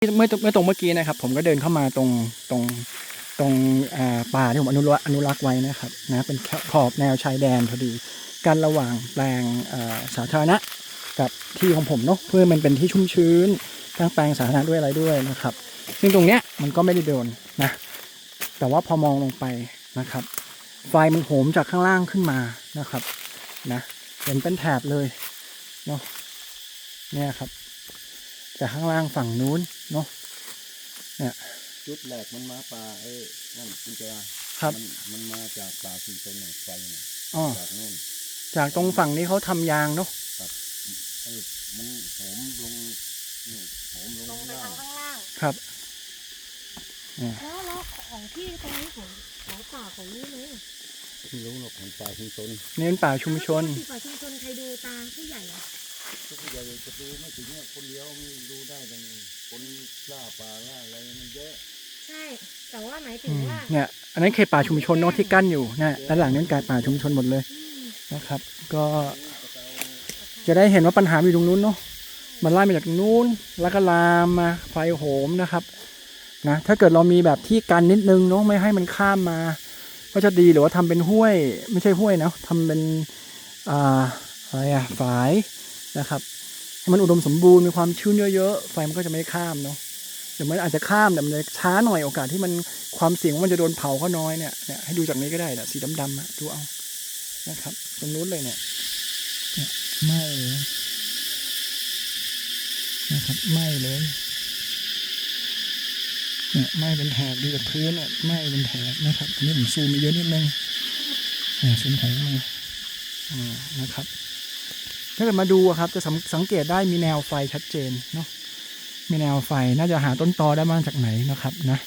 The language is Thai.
เมื่อเมื่อตรงเมื่อกี้นะครับ ผมก็เดินเข้ามาตรงตรงตรงป่าที่ผมอนุรักษ์อนุรักษ์ไว้นะครับนะเป็นขอบแนวชายแดนพอดีกันระหว่างแปลงสาธารณะกับที่ของผมเนาะเพื่อมันเป็นที่ชุ่มชื้นทั้งแปลงสาธารณะด้วยอะไรด้วยนะครับ ซึ่งตรงเนี้ยมันก็ไม่ได้โดนนะแต่ว่าพอมองลงไปนะครับ ไฟมันโหมจากข้างล่างขึ้นมานะครับนะเห็นเป็นแถบเลยเนาะเนี่ยครับ แต่ข้างล่างฝั่งนู้นเนาะจุดแรกมันมาป่าเอ้ยนั่นคุณจะครับมันมันมาจากป่าสีต้นน่ะไฟน่ะอ๋อจากนู่นจากตรงฝั่งนี้เขาทำยางเนาะเอ้ยมันโหมลงนี่โหมลงลงข้างไปล่างทางข้างล่างครับแล้วแล้วของที่ตรงนี้ของของป่าของนี่เลยไม่รู้หรอกของป่าสีต้นนี่เป็นป่าชุมชนที่ป่าชุมชนใครดูตาผู้ใหญ่อะ ทุกอย่างจะดูไม่ถึงเนี่ยคนเดียวไม่ดูได้ยังไงคนล่าป่าล่าอะไรมันเยอะใช่ แต่ว่าหมายถึอืงมว่าเนี่ย อันนั้นเขตป่าชุมชนเนาะที่กั้นอยู่นะด้านหลังนั้นกลายป่าชุมชนหมดเลยนะครับ ก็จะได้เห็นว่าปัญหาอยู่ตรงนู้นเนาะ มันไล่มาจากตรงนู้น แล้วก็ลามมาไฟโหมนะครับ นะ ถ้าเกิดเรามีแบบที่กันนิดนึงเนาะไม่ให้มันข้ามมา ก็จะดีหรือว่าทำเป็นห้วย ไม่ใช่ห้วยนะทำเป็นอ่าอะไรอะฝาย นะครับให้มันอุดมสมบูรณ์มีความชื้นเยอะๆไฟมันก็จะไม่ข้ามเนาะเดี๋ยวมันอาจจะข้ามแต่มันจะช้าหน่อยโอกาสที่มันความเสี่ยงว่ามันจะโดนเผาก็น้อยเนี่ยเนี่ยให้ดูจากนี้ก็ได้นะสีดำๆอะดูเอานะครับ ตรงนู้นเลยเนี่ยเนี่ยไหม้เลยนะครับไหม้เลยเนี่ยไหม้เป็นแถบดูจากพื้นเนี่ยไหม้เป็นแถบนะครับอันนี้ผมซูมไปเยอะนิดนึงเนี่ยซูมแถบมาอ่านะครับ ถ้าเกิดมาดูครับจะสสังเกตได้มีแนวไฟชัดเจนเนาะมีแนวไฟน่าจะหาต้นตอได้มาจากไหนนะครับนะ